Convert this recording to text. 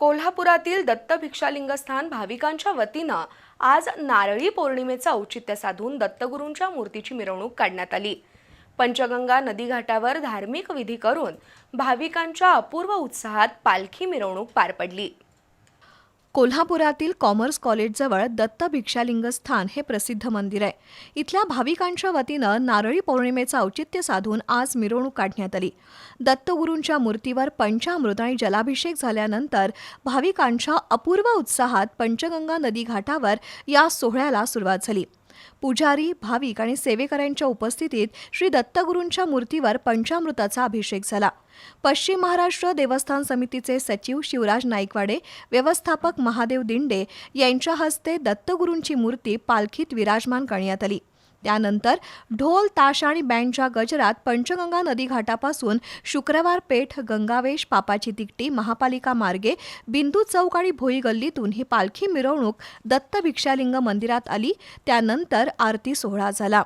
कोल्हापुरातील दत्त भिक्षालिंगस्थान भाविकांच्या वतीनं आज नारळी पौर्णिमेचं औचित्य साधून दत्तगुरूंच्या मूर्तीची मिरवणूक काढण्यात आली. पंचगंगा नदीघाटावर धार्मिक विधी करून भाविकांच्या अपूर्व उत्साहात पालखी मिरवणूक पार पडली. कोल्हापुरातील कॉमर्स कॉलेजजवळ दत्त भिक्षालिंग स्थान हे प्रसिद्ध मंदिर आहे. इथल्या भाविकांच्या वतीनं नारळी पौर्णिमेचं औचित्य साधून आज मिरवणूक काढण्यात आली. दत्तगुरूंच्या मूर्तीवर पंचामृत आणि जलाभिषेक झाल्यानंतर भाविकांच्या अपूर्व उत्साहात पंचगंगा नदी घाटावर या सोहळ्याला सुरुवात झाली. पुजारी भाविक आणि सेवेकऱ्यांच्या उपस्थितीत श्री दत्तगुरूंच्या मूर्तीवर पंचामृताचा अभिषेक झाला. पश्चिम महाराष्ट्र देवस्थान समितीचे सचिव शिवराज नाईकवाडे व्यवस्थापक महादेव दिंडे यांच्या हस्ते दत्तगुरूंची मूर्ती पालखीत विराजमान करण्यात आली. त्यानंतर ढोल ताश आणि बँडच्या गजरात पंचगंगा नदी घाटापासून शुक्रवार पेठ गंगावेश पापाची तिकटी महापालिका मार्गे बिंदू चौक आणि भोई गल्लीतून ही पालखी मिरवणूक दत्त भिक्षालिंग मंदिरात आली. त्यानंतर आरती सोहळा झाला.